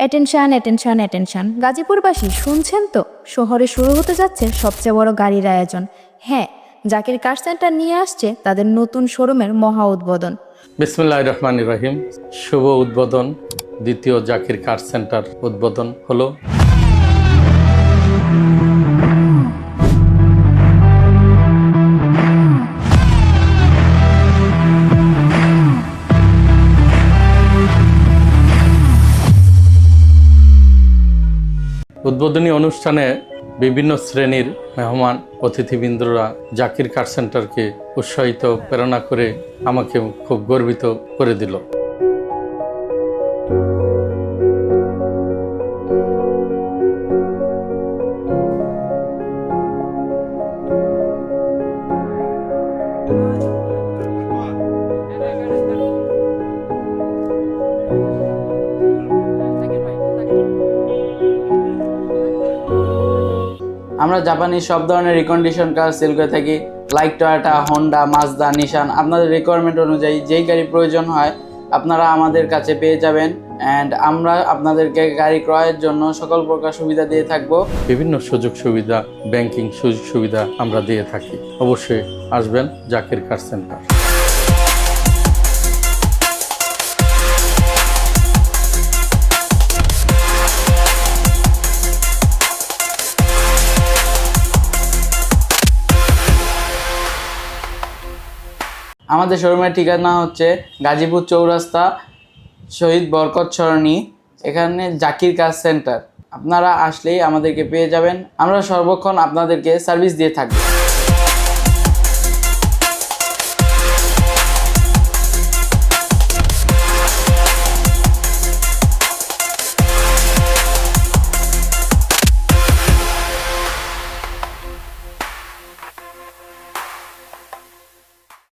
Attention attention attention গাজীপুরবাসী, শুনছেন তো? শহরে শুরু হতে যাচ্ছে সবচেয়ে বড় গাড়ির আয়োজন। হ্যাঁ জাকির কার সেন্টার নিয়ে আসছে তাদের নতুন শোরুমের মহা উদ্বোধন। বিসমুল্লাহ রহমান রহিম। শুভ উদ্বোধন, দ্বিতীয় জাকির কার সেন্টার উদ্বোধন হলো। উদ্বোধনী অনুষ্ঠানে বিভিন্ন শ্রেণির মেহমান অতিথিবৃন্দরা জাকির কার সেন্টারকে উৎসাহিত, প্রেরণা করে আমাকে খুব গর্বিত করে দিল। আমরা জাপানি সব ধরনের রিকন্ডিশন কার সেল করে থাকি like Toyota Honda Mazda Nissan আপনাদের রিকোয়ারমেন্ট অনুযায়ী যেই গাড়ি প্রয়োজন হয়, আপনারা আমাদের কাছে পেয়ে যাবেন। অ্যান্ড আমরা আপনাদেরকে গাড়ি ক্রয়ের জন্য সকল প্রকার সুবিধা দিয়ে থাকব। বিভিন্ন সুযোগ সুবিধা ব্যাংকিং সুযোগ সুবিধা আমরা দিয়ে থাকি। অবশ্যই আসবেন জাকির কার সেন্টার আমাদের শোরুমের ঠিকানা হচ্ছে গাজীপুর চৌরাস্তা, শহীদ বরকত সরণি, এখানে জাকির কাজ সেন্টার। আপনারা আসলেই আমাদেরকে পেয়ে যাবেন। আমরা সর্বক্ষণ আপনাদেরকে সার্ভিস দিয়ে থাকব।